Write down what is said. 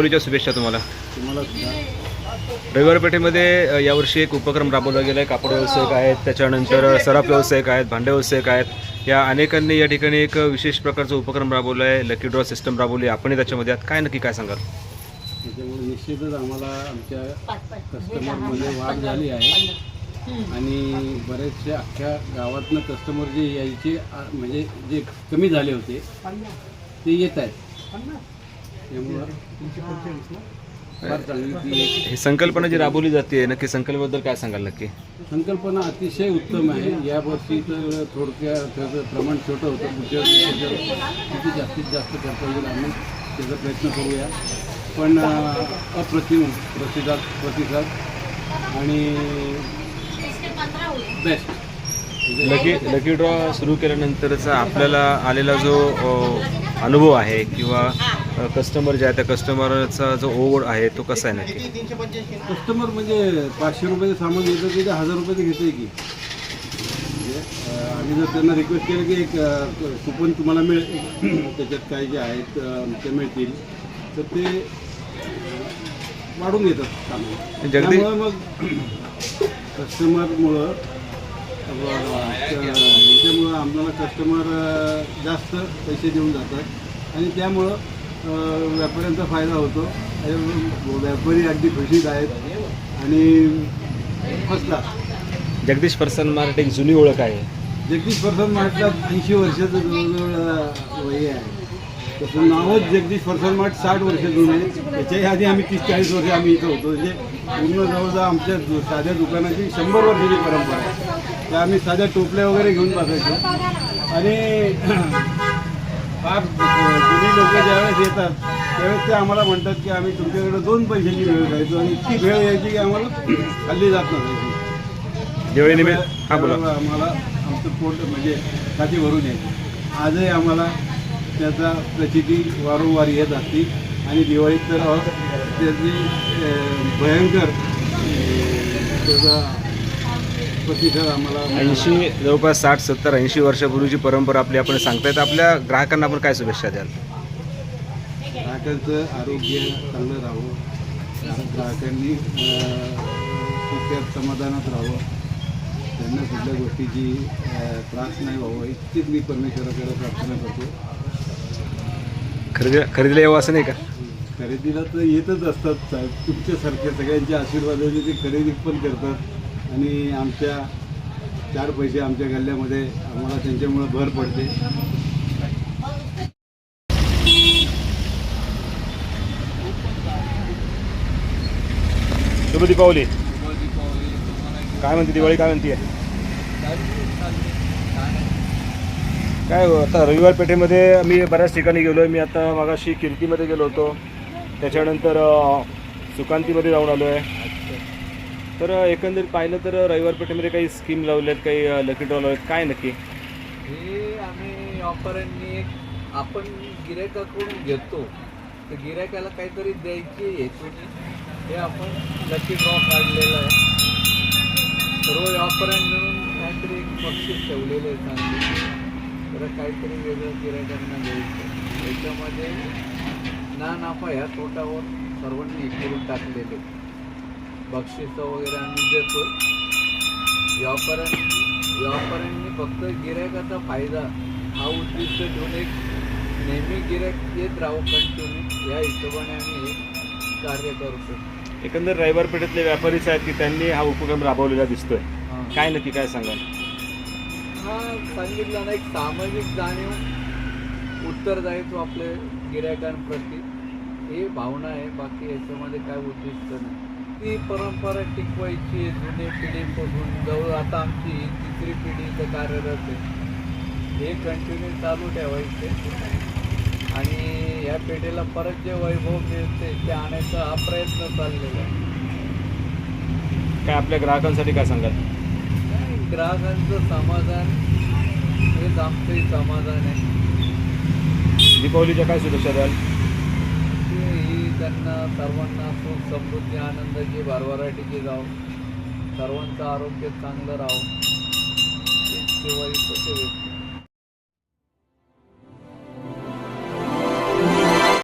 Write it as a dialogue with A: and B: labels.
A: शुभेच्छा तुम्हाला.
B: तुम्हाला
A: रविवार पेठेमध्ये यावर्षी एक उपक्रम राबवला गेला आहे कापड व्यावसायिक आहेत त्याच्यानंतर सराफ व्यावसायिक आहेत भांडे व्यावसायिक आहेत. या अनेकांनी या ठिकाणी एक विशेष प्रकारचा उपक्रम राबवला आहे लकी ड्रॉ सिस्टम राबवली आहे. आपणही त्याच्यामध्ये आहात. काय नक्की काय सांगाल?
B: त्याच्यामुळे निश्चितच आम्हाला आमच्या कस्टमरमध्ये वाढ झाली आहे. आणि बरेचसे अख्ख्या गावातनं कस्टमर जे यायचे म्हणजे जे कमी झाले होते ते येत आहेत.
A: ही. संकल्पना जी राबवली जाते नक्की संकल्पनेबद्दल काय सांगाल नक्की?
B: संकल्पना अतिशय उत्तम आहे. या वर्षी तर थोडक्या त्याचं प्रमाण छोटं होतं. पुढच्या किती जास्तीत जास्त करता येईल आम्ही त्याचा प्रयत्न करूया. पण अप्रतिम प्रतिसाद प्रतिसाद. आणि बेस्ट
A: लकी लकी ड्रॉ सुरू केल्यानंतरचा आपल्याला आलेला जो अनुभव आहे किंवा कस्टमर जे आहे त्या कस्टमरचा जो ओढ आहे तो कसा आहे नक्की?
B: कस्टमर म्हणजे पाचशे रुपयाचं सामान घेतं की ते हजार रुपयाचं घेते की. म्हणजे आम्ही जर त्यांना रिक्वेस्ट केलं की एक कुपन तुम्हाला मिळेल. त्याच्यात काय जे आहेत ते मिळतील. तर ते वाढून घेतात सामान. त्यामुळं मग कस्टमरमुळं त्यामुळं आम्हाला कस्टमर जास्त पैसे देऊन जातात. आणि त्यामुळं व्यापाऱ्यांचा फायदा होतो. व्यापारी अगदी खुशीत आहेत. आणि first class
A: Jagdish Farsan mart एक जुनी ओळख आहे.
B: जगदीश फरसान मार्टला ऐंशी वर्षाचं जवळजवळ वय आहे. तसं नावच जगदीश फरसान मार्ट साठ वर्ष जुनं आहे. त्याच्याही आधी आम्ही तीस चाळीस वर्ष आम्ही इथं होतो. म्हणजे पूर्ण जवळजवळ आमच्या साध्या दुकानाची शंभर वर्षाची परंपरा आहे. त्या आम्ही साध्या टोपल्या वगैरे घेऊन बसायचो. आणि फार जुनी लोक ज्यावेळेस येतात त्यावेळेस ते आम्हाला म्हणतात की आम्ही तुमच्याकडे दोन पैशाची भेळ खायचो आणि इतकी भेळ यायची की आम्हाला खाल्ली जात नसायची
A: हा
B: आम्हाला आमचं पोट म्हणजे छाती भरून यायची. आजही आम्हाला त्याचा प्रचिती वारंवार येत असते आणि दिवाळीत तर त्याची भयंकर त्याचा प्रतिसाद आम्हाला
A: ऐंशी जवळपास साठ सत्तर ऐंशी वर्षापूर्वीची परंपरा आपली आपण सांगतायत आपल्या ग्राहकांना आपण काय शुभेच्छा द्याल?
B: ग्राहकांचं आरोग्य चांगलं राहावं ग्राहकांनी अं, सुखात समाधानात राहावं. त्यांना कुठल्या गोष्टीची त्रास नाही व्हावा इतकीच मी परमेश्वराकडे प्रार्थना करतो.
A: खरेदी खरेदीला यावं असं नाही का?
B: खरेदीला तर येतच असतात तुमच्यासारख्या सगळ्यांच्या आशीर्वादाने ते खरेदी पण करतात. आणि आमच्या चार पैसे आमच्या गल्ल्यामध्ये आम्हाला त्यांच्यामुळे भर पडते.
A: शुभ दीपावली. काय म्हणते दिवाळी काय म्हणते? काय हो, आता रविवार पेठेमध्ये मी बऱ्याच ठिकाणी गेलो आहे मी आता मागाशी किर्तीमध्ये गेलो होतो. त्याच्यानंतर सुकांतीमध्ये जाऊन आलो आहे तर एकंदरीत पाहिलं तर रविवार पेठेमध्ये काही स्कीम लावल्यात काही लकी ड्रॉ लावल्यात. काय नक्की?
C: हे आम्ही ऑफरांनी एक आपण गिरायकाकडून घेतो. तर गिरायकाला काहीतरी द्यायची हेतूने. हे आपण लकी ड्रॉ काढलेलं आहे. सर्व ऑफरांनी मिळून काहीतरी एक बक्षीस ठेवलेलं आहे चांगली. तर काहीतरी वेगळं गिरायकांना द्यायचं. याच्यामध्ये ना नफा ह्या तोटावर सर्वांनी हे करून टाकलेले. बक्षिसं वगैरे आम्ही देतो व्यापाऱ्यांनी व्यापाऱ्यांनी फक्त गिरायकाचा फायदा हा उद्दिष्ट ठेवून एक नेहमी गिरायक येत राहू कंटिन्यू. या हिशोबाने आम्ही हे कार्य करतो
A: एकंदर रविवार पेठेतले व्यापारीच आहेत की त्यांनी हा उपक्रम राबवलेला दिसतोय. काय नक्की काय सांगाल?
C: हा सांगितलं ना एक सामाजिक जाणीव उत्तरदायित्व आपले गिरायकांप्रती ही भावना आहे बाकी याच्यामध्ये काय उद्दिष्ट नाही. ती परंपरा टिकवायची जुने पिढीपासून. जवळ आता आमची तिसरी पिढी इथं कार्यरत आहे. हे कंटिन्यू चालू ठेवायचे. आणि या पिढीला परत जे वैभव मिळते ते आणायचा हा प्रयत्न चाललेला आहे.
A: काय आपल्या ग्राहकांसाठी काय सांगाल?
C: ग्राहकांचं समाधान हेच आमचंही समाधान आहे.
A: दीपावलीच्या काय शुभेच्छा द्याल?
C: त्यांना सर्वांना सुख समृद्धी आनंदाची भरभराटीची जाऊ सर्वांचं आरोग्य चांगलं राहावं हीच कसे शुभेच्छा